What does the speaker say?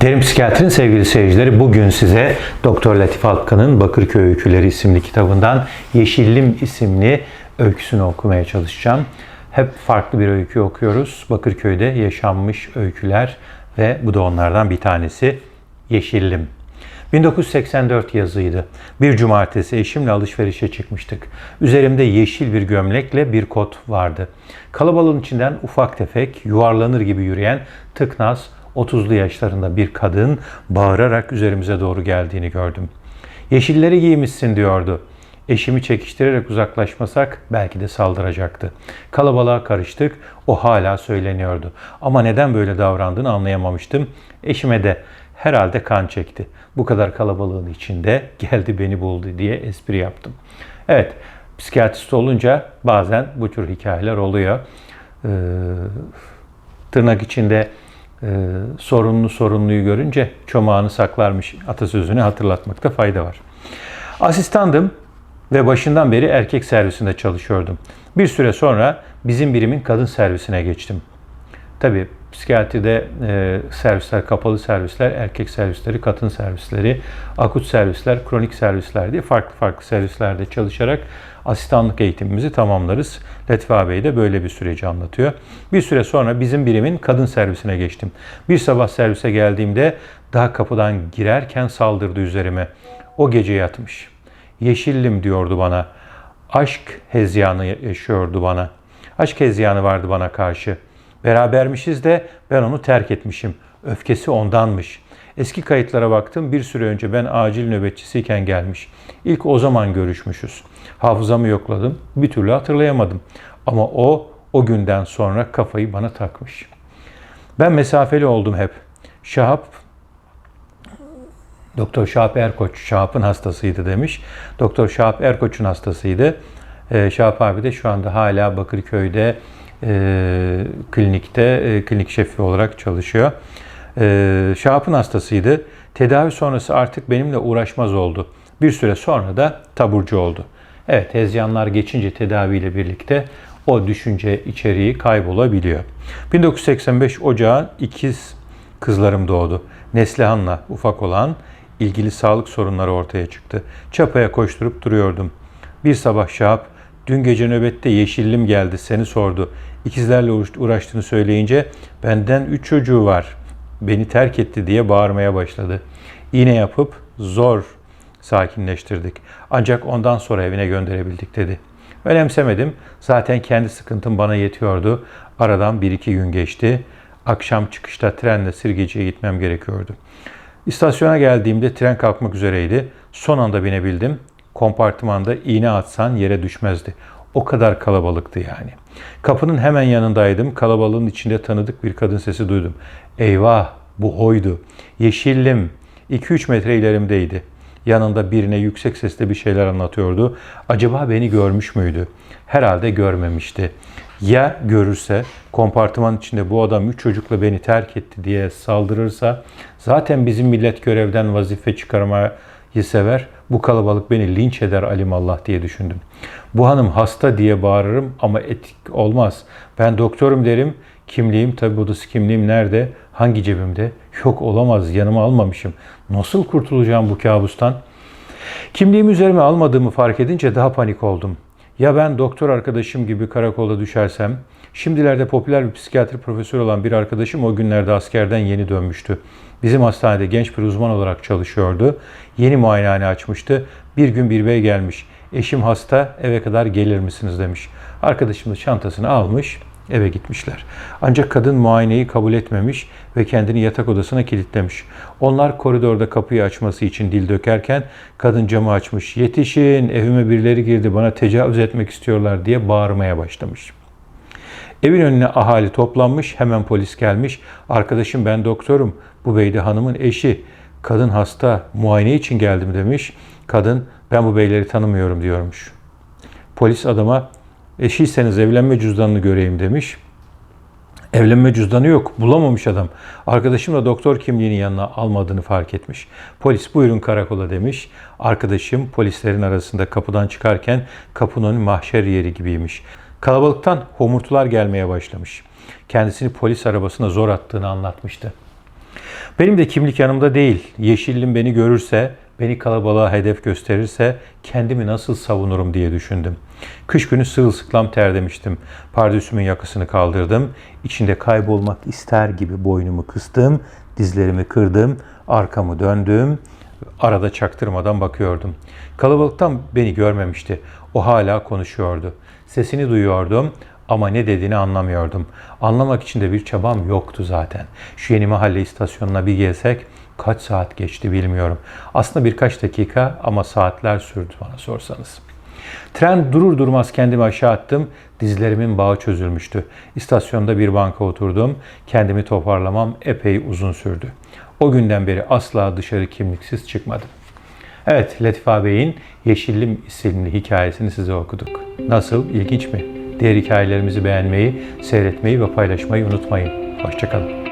Derin Psikiyatri'nin sevgili seyircileri bugün size Doktor Latif Alkan'ın Bakırköy Öyküleri isimli kitabından Yeşillim isimli öyküsünü okumaya çalışacağım. Hep farklı bir öykü okuyoruz. Bakırköy'de yaşanmış öyküler ve bu da onlardan bir tanesi Yeşillim. 1984 yazıydı. Bir cumartesi eşimle alışverişe çıkmıştık. Üzerimde yeşil bir gömlekle bir kot vardı. Kalabalığın içinden ufak tefek, yuvarlanır gibi yürüyen tıknaz, 30'lu yaşlarında bir kadın bağırarak üzerimize doğru geldiğini gördüm. Yeşilleri giymişsin diyordu. Eşimi çekiştirerek uzaklaşmasak belki de saldıracaktı. Kalabalığa karıştık. O hala söyleniyordu. Ama neden böyle davrandığını anlayamamıştım. Eşime de herhalde kan çekti. Bu kadar kalabalığın içinde geldi beni buldu diye espri yaptım. Evet, psikiyatrist olunca bazen bu tür hikayeler oluyor. Ee, tırnak içinde e, sorunlu sorunluyu görünce çomağını saklarmış atasözünü hatırlatmakta fayda var. Asistandım ve başından beri erkek servisinde çalışıyordum. Bir süre sonra bizim birimin kadın servisine geçtim. Tabii psikiyatride e, servisler, kapalı servisler, erkek servisleri, kadın servisleri, akut servisler, kronik servisler diye farklı farklı servislerde çalışarak asistanlık eğitimimizi tamamlarız. Latife Bey de böyle bir süreci anlatıyor. Bir süre sonra bizim birimin kadın servisine geçtim. Bir sabah servise geldiğimde daha kapıdan girerken saldırdı üzerime. O gece yatmış. Yeşillim diyordu bana. Aşk hezyanı yaşıyordu bana. Aşk hezyanı vardı bana karşı. Berabermişiz de ben onu terk etmişim. Öfkesi ondanmış. Eski kayıtlara baktım. Bir süre önce ben acil nöbetçisiyken gelmiş. İlk o zaman görüşmüşüz. Hafızamı yokladım. Bir türlü hatırlayamadım. Ama o o günden sonra kafayı bana takmış. Ben mesafeli oldum hep. Şahap Doktor Şahap Erkoç, Şahap'ın hastasıydı demiş. Doktor Şahap Erkoç'un hastasıydı. Ee, Şahap abi de şu anda hala Bakırköy'de e, klinikte e, klinik şefi olarak çalışıyor. E, Şahap'ın hastasıydı. Tedavi sonrası artık benimle uğraşmaz oldu. Bir süre sonra da taburcu oldu. Evet, hezyanlar geçince tedaviyle birlikte o düşünce içeriği kaybolabiliyor. 1985 Ocağı ikiz kızlarım doğdu. Neslihan'la ufak olan ilgili sağlık sorunları ortaya çıktı. Çapaya koşturup duruyordum. Bir sabah Şahap, dün gece nöbette yeşillim geldi seni sordu. İkizlerle uğraştığını söyleyince benden üç çocuğu var. Beni terk etti diye bağırmaya başladı. İğne yapıp zor sakinleştirdik. Ancak ondan sonra evine gönderebildik dedi. Önemsemedim. Zaten kendi sıkıntım bana yetiyordu. Aradan bir iki gün geçti. Akşam çıkışta trenle Sirgeci'ye gitmem gerekiyordu. İstasyona geldiğimde tren kalkmak üzereydi. Son anda binebildim. Kompartımanda iğne atsan yere düşmezdi. O kadar kalabalıktı yani. Kapının hemen yanındaydım. Kalabalığın içinde tanıdık bir kadın sesi duydum. Eyvah bu oydu. Yeşillim. 2-3 metre ilerimdeydi. Yanında birine yüksek sesle bir şeyler anlatıyordu. Acaba beni görmüş müydü? Herhalde görmemişti. Ya görürse, kompartıman içinde bu adam üç çocukla beni terk etti diye saldırırsa, zaten bizim millet görevden vazife çıkarmayı sever. Bu kalabalık beni linç eder alimallah diye düşündüm. Bu hanım hasta diye bağırırım ama etik olmaz. Ben doktorum derim. Kimliğim tabi odası kimliğim nerede? Hangi cebimde? Yok olamaz yanıma almamışım. Nasıl kurtulacağım bu kabustan? Kimliğimi üzerime almadığımı fark edince daha panik oldum. Ya ben doktor arkadaşım gibi karakolda düşersem? Şimdilerde popüler bir psikiyatri profesörü olan bir arkadaşım o günlerde askerden yeni dönmüştü. Bizim hastanede genç bir uzman olarak çalışıyordu. Yeni muayenehane açmıştı. Bir gün bir bey gelmiş. Eşim hasta eve kadar gelir misiniz demiş. Arkadaşım da çantasını almış eve gitmişler. Ancak kadın muayeneyi kabul etmemiş ve kendini yatak odasına kilitlemiş. Onlar koridorda kapıyı açması için dil dökerken kadın camı açmış. Yetişin evime birileri girdi bana tecavüz etmek istiyorlar diye bağırmaya başlamış. Evin önüne ahali toplanmış, hemen polis gelmiş. Arkadaşım ben doktorum, bu bey de hanımın eşi. Kadın hasta, muayene için geldim demiş. Kadın ben bu beyleri tanımıyorum diyormuş. Polis adama eşiyseniz evlenme cüzdanını göreyim demiş. Evlenme cüzdanı yok. Bulamamış adam. Arkadaşım da doktor kimliğini yanına almadığını fark etmiş. Polis buyurun karakola demiş. Arkadaşım polislerin arasında kapıdan çıkarken kapının mahşer yeri gibiymiş. Kalabalıktan homurtular gelmeye başlamış. Kendisini polis arabasına zor attığını anlatmıştı. Benim de kimlik yanımda değil. Yeşillim beni görürse, beni kalabalığa hedef gösterirse kendimi nasıl savunurum diye düşündüm. Kış günü sırılsıklam terlemiştim. Pardüsümün yakasını kaldırdım. İçinde kaybolmak ister gibi boynumu kıstım, dizlerimi kırdım, arkamı döndüm. Arada çaktırmadan bakıyordum. Kalabalıktan beni görmemişti. O hala konuşuyordu. Sesini duyuyordum ama ne dediğini anlamıyordum. Anlamak için de bir çabam yoktu zaten. Şu yeni mahalle istasyonuna bir gelsek kaç saat geçti bilmiyorum. Aslında birkaç dakika ama saatler sürdü bana sorsanız. Tren durur durmaz kendimi aşağı attım. Dizlerimin bağı çözülmüştü. İstasyonda bir banka oturdum. Kendimi toparlamam epey uzun sürdü. O günden beri asla dışarı kimliksiz çıkmadım. Evet, Latife Bey'in Yeşillim isimli hikayesini size okuduk. Nasıl, ilginç mi? Diğer hikayelerimizi beğenmeyi, seyretmeyi ve paylaşmayı unutmayın. Hoşçakalın.